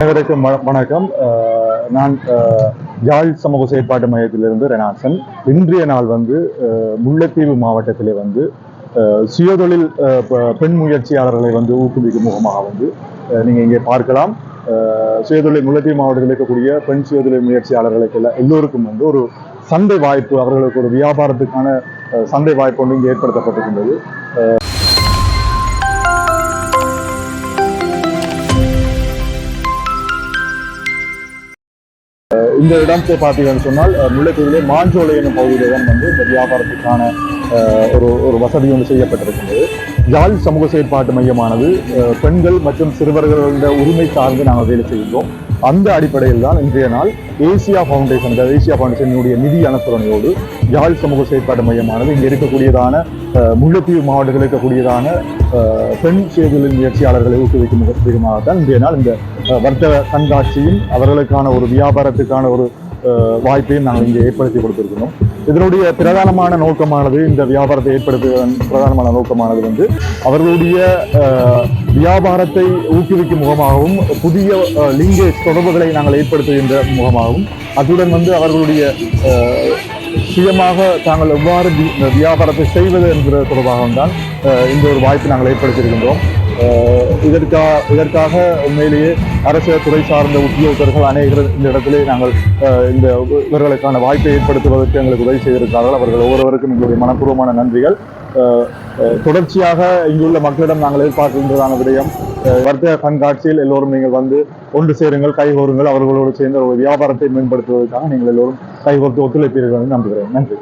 அனைவருக்கும் வணக்கம். நான் அஹ், யாழ் சமூக செயற்பாட்டு மையத்திலிருந்து ரெனாசன். இன்றைய நாள் வந்து முல்லைத்தீவு மாவட்டத்திலே வந்து சுயதொழில் பெண் முயற்சியாளர்களை வந்து ஊக்குவிக்கும் முகமாக வந்து நீங்கள் இங்கே பார்க்கலாம். சுயதொழில் முல்லைத்தீவு மாவட்டத்தில் இருக்கக்கூடிய பெண் சுயதொழில் முயற்சியாளர்களுக்கு எல்லாம் எல்லோருக்கும் வந்து ஒரு சந்தை வாய்ப்பு அவர்களுக்கு ஒரு வியாபாரத்துக்கான சந்தை வாய்ப்பு ஒன்று இங்கே ஏற்படுத்தப்பட்டிருக்கின்றது. இந்த இடத்தை பார்த்தீங்கன்னு சொன்னால் முல்லைத்தீவிலே மாஞ்சோலை எனும் பகுதியிலே தான் வந்து இந்த வியாபாரத்துக்கான ஒரு ஒரு வசதி ஒன்று செய்யப்பட்டிருக்கின்றது. யாழ் சமூக செயற்பாட்டு மையமானது பெண்கள் மற்றும் சிறுவர்களுடைய உரிமை சார்ந்து நாங்கள் வேலை செய்கின்றோம். அந்த அடிப்படையில் தான் இன்றைய நாள் ஏசியா ஃபவுண்டேஷன் அதாவது ஏசியா ஃபவுண்டேஷனுடைய நிதி அனுசரணையோடு யாழ் சமூக செயற்பாட்டு மையமானது இங்கே இருக்கக்கூடியதான முல்லைத்தீவு மாவட்டத்தில் இருக்கக்கூடியதான பெண் சுயதொழில் முயற்சியாளர்களை ஊக்குவிக்கும் விதமாகத்தான் இன்றைய நாள் இந்த வர்த்தக கண்காட்சியும் அவர்களுக்கான ஒரு வியாபாரத்துக்கான ஒரு வாய்ப்பையும் நாங்கள் இங்கே ஏற்படுத்தி கொடுத்துருக்கிறோம். இதனுடைய பிரதானமான நோக்கமானது இந்த வியாபாரத்தை ஏற்படுத்துவதன் பிரதானமான நோக்கமானது வந்து அவர்களுடைய வியாபாரத்தை ஊக்குவிக்கும் முகமாகவும் புதிய லிங்கேஜ் தொடர்புகளை நாங்கள் ஏற்படுத்துகின்ற முகமாகவும் அத்துடன் வந்து அவர்களுடைய சுயமாக தாங்கள் எவ்வாறு வியாபாரத்தை செய்வது என்கிற தொடர்பாகவும் தான் இந்த ஒரு வாய்ப்பை நாங்கள் ஏற்படுத்தியிருக்கின்றோம். இதற்காக இதற்காக உண்மையிலேயே அரசு துறை சார்ந்த உத்தியோகர்கள் அநேகர் இந்த இடத்திலே நாங்கள் இந்த இவர்களுக்கான வாய்ப்பை ஏற்படுத்துவதற்கு எங்களுக்கு உதவி செய்திருக்கிறார்கள். அவர்கள் ஒவ்வொருவருக்கும் எங்களுடைய மனப்பூர்வமான நன்றிகள். தொடர்ச்சியாக இங்குள்ள மக்களிடம் நாங்கள் எதிர்பார்க்கின்றதான விடயம் வர்த்தக கண்காட்சியில் எல்லோரும் நீங்கள் வந்து ஒன்று சேருங்கள் கைகோருங்கள் அவர்களோடு சேர்ந்த ஒரு வியாபாரத்தை மேம்படுத்துவதற்காக நீங்கள் எல்லோரும் கைகோர்த்து ஒத்துழைப்பீர்கள் என்று நம்புகிறேன். நன்றி.